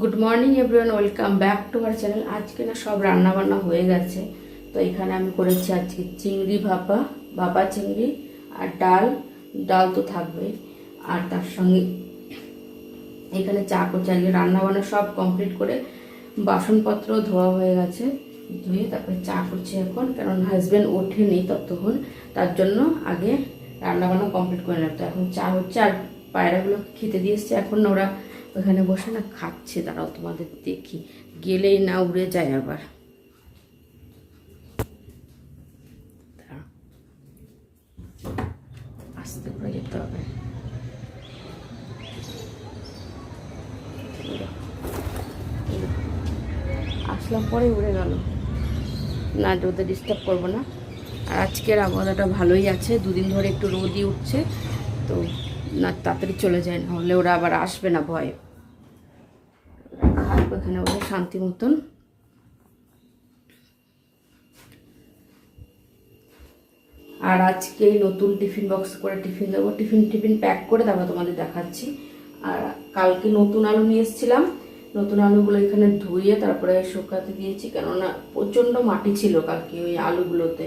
Good morning everyone welcome back to our channel আজকে না সব রান্না বান্না হয়ে গেছে। তো এখানে আমি করেছি আজকে চিংড়ি ভাপা ভাপা চিংড়ি আর ডাল। ডাল তো থাকবে আর তার সঙ্গে এখানে চা করছি। আজকে রান্না বান্না সব কমপ্লিট করে বাসনপত্র ধোয়া হয়ে গেছে। ধুয়ে তারপরে চা করছি এখন। কারণ হাজব্যান্ড ওঠেনি ততক্ষণ। তার জন্য আগে রান্না বান্না কমপ্লিট করে নিলাম। তো এখন চা হচ্ছে আর পায়রাগুলো খেতে দিয়ে এসছে। এখন ওরা ওখানে বসে না খাচ্ছে তারাও তোমাদের দেখি। গেলেই না উড়ে যায় আবার। দাঁড়াও। আস্তে করে যেতে হবে। আসলাম পরে উড়ে গেল। না ওদের ডিস্টার্ব করব না। আর আজকের আবহাওয়াটা ভালোই আছে, দুদিন ধরে একটু রোদই উঠছে, তো না, তাড়াতাড়ি চলে যায়, না হলে ওরা আবার আসবে না ভয়ে। এখানে ওদের শান্তি মতন। আর আজকে নতুন টিফিন বক্স করে টিফিন দেবো। টিফিন টিফিন প্যাক করে তারপর তোমাদের দেখাচ্ছি। আর কালকে নতুন আলু নিয়ে এসেছিলাম। নতুন আলুগুলো এখানে ধুয়ে তারপরে শুকাতে দিয়েছি, কেননা প্রচণ্ড মাটি ছিল কালকে ওই আলুগুলোতে।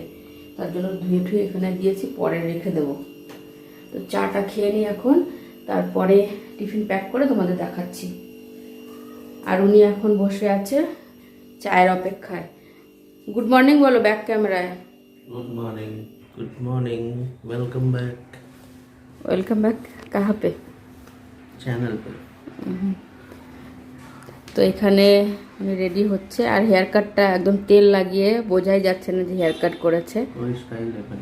তার জন্য ধুয়ে ঠুয়ে এখানে দিয়েছি, পরে রেখে দেবো। তো চাটা খেয়ে নিই এখন। তারপরে টিফিন প্যাক করে তোমাদের দেখাচ্ছি। আর উনি এখন বসে আছে চায়ের অপেক্ষায় গুড মর্নিং বলো ব্যাক ক্যামেরায় good morning good morning welcome back welcome back কাহা পে चैनल पे তো এখানে রেডি হচ্ছে আর হেয়ার কাটটা একদম তেল লাগিয়ে বোঝাই যাচ্ছে না যে হেয়ার কাট করেছে वही स्टाइल है भाई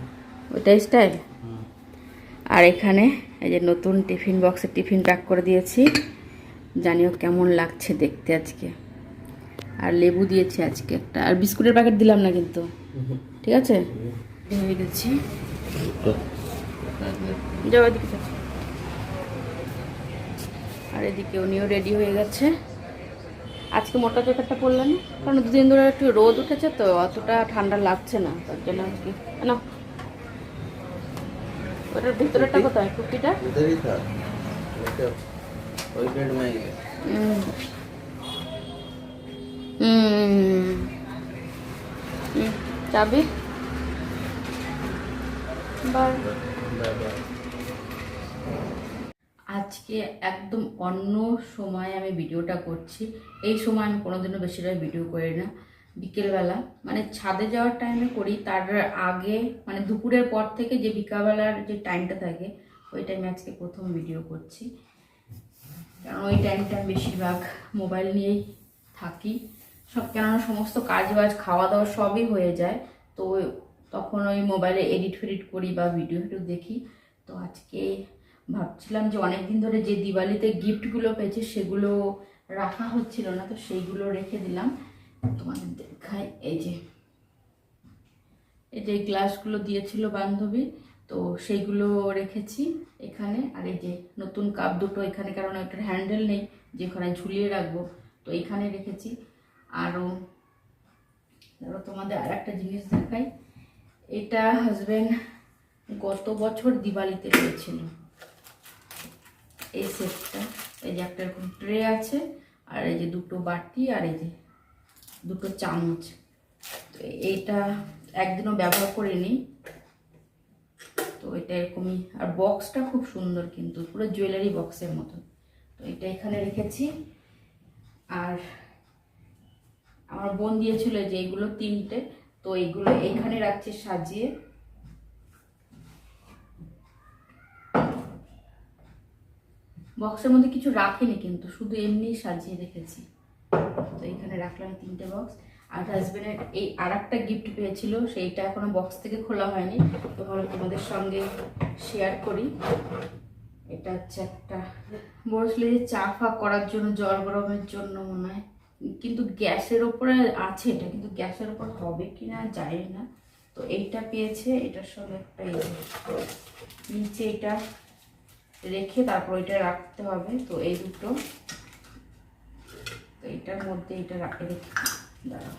ওইটাই স্টাইল हाँ। আর এখানে এই যে নতুন টিফিন বক্সে টিফিন প্যাক করে দিয়েছি জানিও কেমন লাগছে দেখতে আজকে। আর লেবু দিয়েছি আজকে একটা। আর বিস্কুটের প্যাকেট দিলাম না কিন্তু। ঠিক আছে? আর এদিকে উনিও রেডি হয়ে গেছে। আজকে মোটা জ্যাকেটটা পরলাম কারণ দুদিন ধরে একটু রোদ উঠেছে তো অতটা ঠান্ডা লাগছে না, তার জন্য আজকে না। ওটার ভিতরেটা কোথায়? টুপিটা वही बेड में ही है হুম হুম হুম, চাবি বাই बाय बाय আজকে একদম অন্য সময় আমি ভিডিওটা করছি এই সময় আমি কোনোদিনও বেশিরভাগ ভিডিও করি না বিকেলবেলা মানে ছাদে যাওয়ার টাইমে করি তার আগে মানে দুপুরের পর থেকে যে বিকালবেলার যে টাইমটা থাকে ওই টাইমে আজকে প্রথম ভিডিও করছি কারণ ওই টাইমটা বেশিরভাগ মোবাইল নিয়েই থাকি। সব কেননা সমস্ত কাজ বাজ খাওয়া দাওয়া সবই হয়ে যায়। তো তখন ওই মোবাইলে এডিট ফেডিট করি বা ভিডিও ফিডিও দেখি। তো আজকে ভাবছিলাম যে অনেক দিন ধরে যে দিওয়ালিতে গিফটগুলো পেয়েছে, সেগুলো রাখা হচ্ছিল না, তো সেইগুলো রেখে দিলাম। তোমাদের দেখায় এই যে এই যে গ্লাসগুলো দিয়েছিল বান্ধবী, তো সেইগুলো রেখেছি। এখানে, আর এই যে নতুন কাপ দুটো এখানে, কারণ ওইটার হ্যান্ডেল নেই, যে যেখানে ঝুলিয়ে রাখব, তো এখানে রেখেছি। আরও ধরো তোমাদের আর একটা জিনিস দেখাই। এটা হাজবেন্ড গত বছর দিওয়ালিতে পেয়েছিল এই সেটটা, এই যে একটা এরকম ট্রে আছে, আর এই যে দুটো বাটি, আর এই যে দুটো চামচ। তো এইটা একদিনও ব্যবহার করিনি। তো এটা এরকমই। আর বক্সটা খুব সুন্দর কিন্তু, পুরো জুয়েলারি বক্সের মতন। তো এটা এখানে রেখেছি। আর আমার বোন দিয়েছিল যে এইগুলো তিনটে, তো এইগুলো এইখানে রাখছি সাজিয়ে। বক্সের মধ্যে কিছু রাখিনি কিন্তু, শুধু এমনি সাজিয়ে রেখেছি। তো এখানে রাখলাম তিনটে বক্স আর হাজবেন্ডের এই আর একটা গিফট পেয়েছিল, সেইটা এখনও বক্স থেকে খোলা হয়নি। তো ভালো, তোমাদের সঙ্গে শেয়ার করি। এটা হচ্ছে একটা বসলে যে চা ফা করার জন্য, জল গরমের জন্য মনে হয়। কিন্তু গ্যাসের ওপরে আছে এটা, কিন্তু গ্যাসের ওপর হবে কি না জানি না। তো এইটা পেয়েছে এটার সঙ্গে একটা নিচে এটা রেখে তারপর এটা রাখতে হবে। তো এই দুটো, তো এটার মধ্যে এটা রাখে রেখে দাঁড়াও।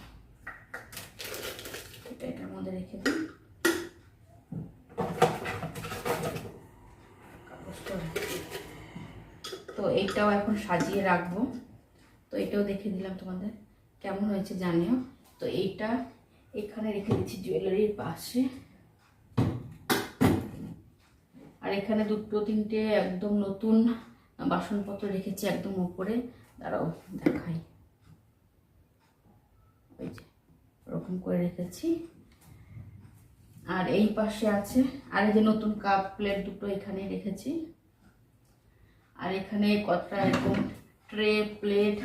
এটা এটার রেখে দিই। তো এইটাও এখন সাজিয়ে রাখব। তো এটাও দেখে দিলাম তোমাদের। কেমন হয়েছে জানিও। তো এইটা এখানে রেখে দিচ্ছি জুয়েলারির পাশে। আর এখানে দুটো তিনটে একদম নতুন বাসনপত্র রেখেছি একদম উপরে। দাঁড়াও, দেখাই। ওই যে, ওরকম করে রেখেছি। আর এই পাশে আছে, আর এই যে নতুন কাপ প্লেট দুটো এখানে রেখেছি। আর এখানে কতটা এরকম ট্রে প্লেট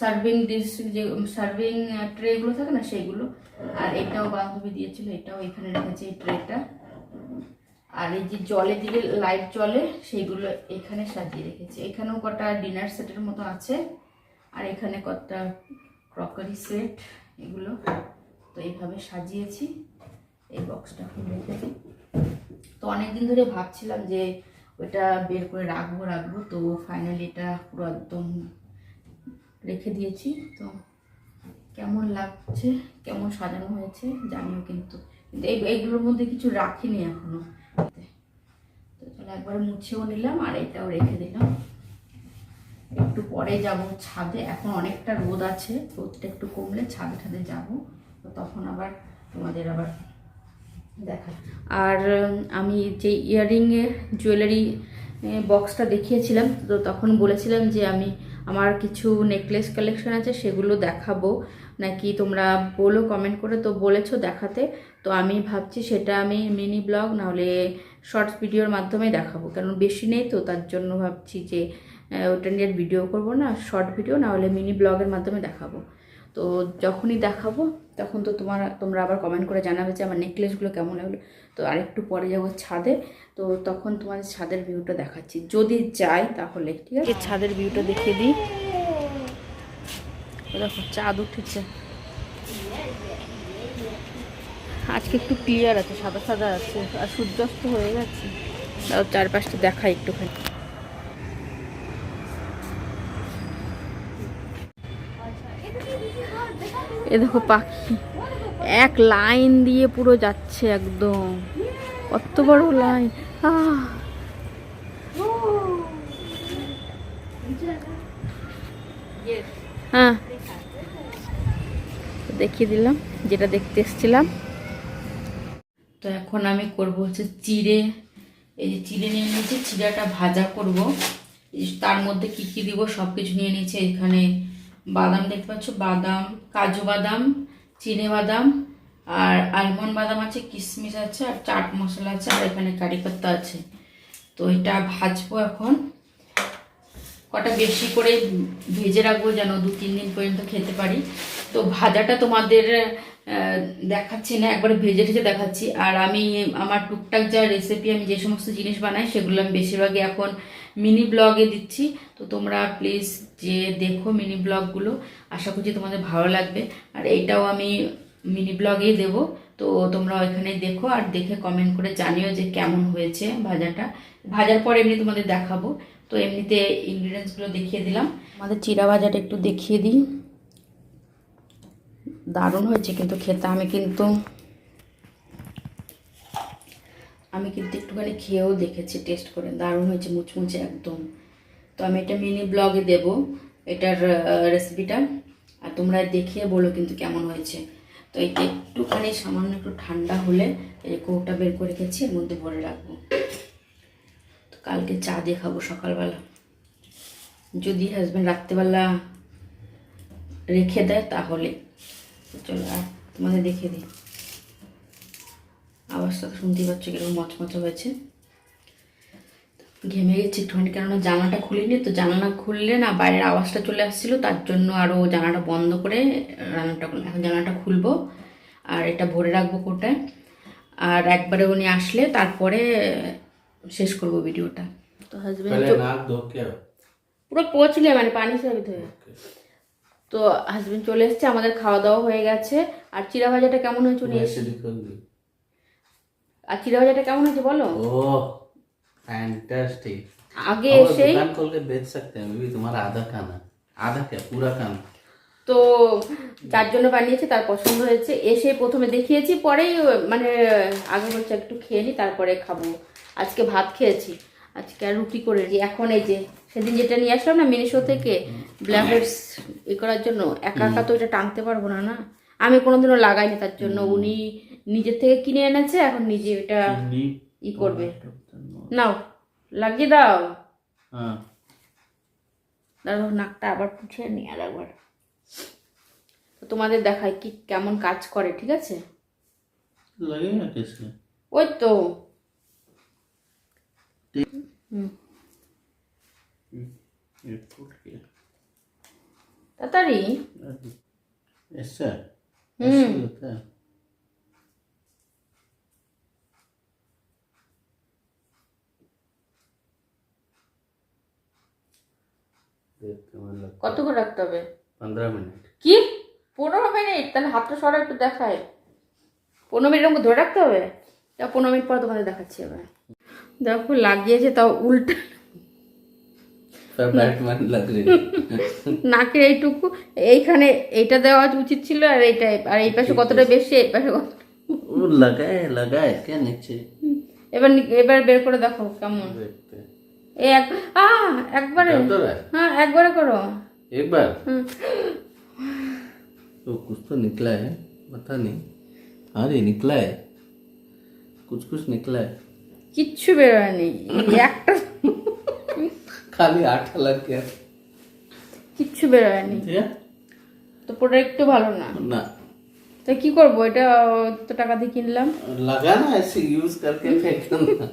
সার্ভিং ডিশ যে সার্ভিং ট্রেগুলো থাকে না সেইগুলো। আর এটাও বান্ধবী দিয়েছিল, এটাও এখানে রেখেছি এই ট্রেটা আর এই যে জলে দিলে লাইট জলে, সেইগুলো এখানে সাজিয়ে রেখেছি। এখানেও কটা ডিনার সেটের মতো আছে। আর এখানে কটা ক্রকারি সেট এগুলো। তো এইভাবে সাজিয়েছি, এই বক্সটা খুলে। তো অনেকদিন ধরে ভাবছিলাম যে ওইটা বের করে রাখব রাখব। তো ফাইনালি এটা পুরো একদম রেখে দিয়েছি। তো কেমন লাগছে, কেমন সাজানো হয়েছে জানিও কিন্তু। কিন্তু এই, এইগুলোর মধ্যে কিছু রাখিনি এখনও। তো চলো একবার মুছেও নিলাম আর এটাও রেখে দিলাম। একটু পরে যাব ছাদে, এখন অনেকটা রোদ আছে, রোদটা একটু কমলে ছাদে ছাদে যাব। তো তখন আবার তোমাদের আবার দেখা। আর আমি যে ইয়াররিংয়ের জুয়েলারি বক্সটা দেখিয়েছিলাম, তো তখন বলেছিলাম যে আমি আমার কিছু নেকলেস কালেকশন আছে, সেগুলো দেখাবো। নাকি তোমরা বলো কমেন্ট করে তো বলেছ দেখাতে। তো আমি ভাবছি সেটা আমি মিনি ব্লগ নাহলে শর্টস ভিডিওর মাধ্যমে দেখাবো। কারণ বেশি নেই তো, তার জন্য ভাবছি যে ওটা নিয়ে ভিডিও করব না শর্ট ভিডিও না হলে মিনি ব্লগের মাধ্যমে দেখাবো। তো যখনই দেখাবো, তখন তো তোমার, তোমরা আবার কমেন্ট করে জানাবে যে আমার নেকলেসগুলো কেমন লাগল। তো আরেকটু পরে যাব ছাদে, তো তখন তোমাদের ছাদের ভিউটা দেখাচ্ছি। যদি যাই তাহলে, ঠিক আছে? ছাদের ভিউটা দেখিয়ে দিই। দেখো, চাঁদ উঠেছে। আজকে একটু ক্লিয়ার আছে, সাদা সাদা আছে, আর সূর্যাস্ত হয়ে গেছে। চারপাশটা দেখাই একটুখানি। এ দেখো পাখি। এক লাইন দিয়ে পুরো যাচ্ছে একদম। কত বড় লাইন। হ্যাঁ। দেখিয়ে দিলাম, যেটা দেখতে এসেছিলাম। তো এখন আমি করব হচ্ছে চিড়ে। এই যে চিড়ে নিয়ে নিয়েছি, চিড়াটা ভাজা করব। তার মধ্যে কি কি দিব সব কিছু নিয়ে নিয়েছি এখানে বাদাম দেখতে পাচ্ছ, বাদাম, কাজু বাদাম, চিনে বাদাম, আর আলমন্ড বাদাম আছে কিশমিশ আছে, আর চাট মশলা আছে, আর এখানে কারি পাত্তা আছে। তো এটা ভাজবো এখন। কটা বেশি করে ভেজে রাখব যেন দু তিন দিন পর্যন্ত খেতে পারি। তো ভাজাটা তোমাদের দেখাচ্ছি না, একবারে ভেজে ভেজে দেখাচ্ছি। আর আমি, আমার টুকটাক যা রেসিপি আমি যে সমস্ত জিনিস বানাই, সেগুলো আমি বেশিরভাগই এখন মিনি ব্লগে দিচ্ছি। তো তোমরা প্লিজ যে দেখো মিনি ব্লগগুলো, আশা করছি তোমাদের ভালো লাগবে। আর এইটাও আমি মিনি ব্লগেই দেবো। তো তোমরা ওইখানে দেখো আর দেখে কমেন্ট করে জানিও যে কেমন হয়েছে ভাজাটা। ভাজার পর এমনি তোমাদের দেখাবো। তো এমনিতে ইনগ্রিডিয়েন্টসগুলো দেখিয়ে দিলাম। আমাদের চিরা ভাজাটা একটু দেখিয়ে দিই। দারুণ হয়েছে কিন্তু খেতে। আমি কিন্তু আমি কিন্তু একটুখানি খেয়েও দেখেছি টেস্ট করে। দারুণ হয়েছে, মুচমুচে একদম। তো আমি এটা মিনি ব্লগে দেব, এটার রেসিপিটা আর তোমরা দেখে বলো কিন্তু কেমন হয়েছে। তো এটা একটুখানি সামান্য একটু ঠান্ডা হলে এই কৌটা বের করে রেখেছি, এর মধ্যে ভরে রাখব। তো কালকে চা দিয়ে খাব সকালবেলা। যদি হাজব্যান্ড রাত্রেবেলা রেখে দেয় তাহলে। চলো আর তোমাদের দেখে দিই। অবস্থা তো শুনতেই পাচ্ছ কীরকম মচমচ হয়েছে। ঘেমে গেছি একটুখানি কেননা জানাটা খুলিনি তো জানালা খুললে না বাইরের আওয়াজটা চলে আসছিল তার জন্য আরও জানাটা বন্ধ করে রান্নাটা এখন জানাটা খুলবো আর এটা ভরে রাখব কোটায়। আর একবারে উনি আসলে তারপরে শেষ করব ভিডিওটা। তো হাজব্যান্ড পুরো পচলে মানে পানি সাবিত তো হাজব্যান্ড চলে এসছে আমাদের খাওয়া দাওয়া হয়ে গেছে। আর চিরা ভাজাটা কেমন হয়েছে উনি আর চিরা ভাজাটা কেমন হয়েছে বলো ओह फैंटास्टिक আগে और এসেই दुकान खोल के बेच सकते हैं अभी तुम्हारा आधा खाना आधा क्या पूरा खाना তো যার জন্য বানিয়েছি তার পছন্দ হয়েছে এসে প্রথমে দেখিয়েছি পরেই মানে আগে বলছে একটু খেয়ে নি তারপরে খাবো আজকে ভাত খেয়েছি আজকে আর রুটি করে এখন এই যে সেদিন যেটা নিয়ে আসলাম না মিনিশো থেকে ব্ল্যাকহেডস ই করার জন্য একা একা তো এটা টানতে পারবো না না আমি কোনোদিনও লাগাইনি তার জন্য উনি নিজের থেকে কিনে এনেছে এখন নিজে এটা ই করবে। নাও লাগিয়ে দাও। দাঁড়াও নাকটা আবার পুছে নিয়ে আর একবার। তো তোমাদের দেখায় কি কেমন কাজ করে ঠিক আছে? ওই তো। তাড়াতাড়ি। হুম। কতক্ষণ রাখতে হবে? পনেরো মিনিট। কি? পনেরো মিনিট? তাহলে হাতটা সরা একটু দেখায় পনেরো মিনিট আমাকে ধরে রাখতে হবে? তা পনেরো মিনিট পর তোমাদের দেখাচ্ছি এবার। দেখো লাগিয়েছে তাও উল্টা। নাকের এইটুকু এইখানে এইটা দেওয়া উচিত ছিল আর এইটা আর এই পাশে কতটা বেশি এই পাশে লাগায় লাগায় কে নিচ্ছে? এবার এবার বের করে দেখো কেমন। देखते हैं এই এক আহ একবারে दर्द हो रहा है হ্যাঁ একবারে করো एक बार হুম तो कुछ तो निकला है पता नहीं अरे निकला है कुछ कुछ निकला है কিচ্ছু বেরোয়নি এই একটা खाली आटा लग गया কিচ্ছু বেরোয়নি ठीक है? তো প্রোডাক্ট ভালো না ना তো কি করবো এটা তো টাকা দিয়ে কিনলাম लगा ना ऐसे यूज करके फेंकना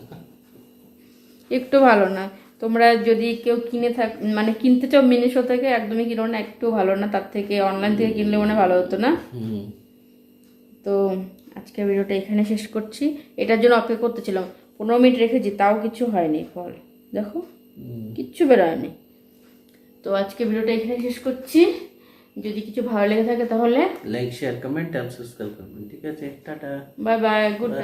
একটু ভালো না। তোমরা যদি কেউ কিনে থাক মানে কিনতে চাও মিনিশো থেকে একদমই কিনো না একটু ভালো না তার থেকে অনলাইন থেকে কিনলে মনে ভালো হতো না। তো আজকে ভিডিওটা এখানে শেষ করছি। এটার জন্য অপেক্ষা করতেছিলাম পনেরো মিনিট রেখেছি তাও কিছু হয়নি ফল দেখো কিচ্ছু বেরোয়নি। তো আজকে ভিডিওটা এখানে শেষ করছি। যদি কিছু ভালো লেগে থাকে তাহলে লাইক শেয়ার কমেন্ট আর সাবস্ক্রাইব করবেন ঠিক আছে? Tata. Bye bye good night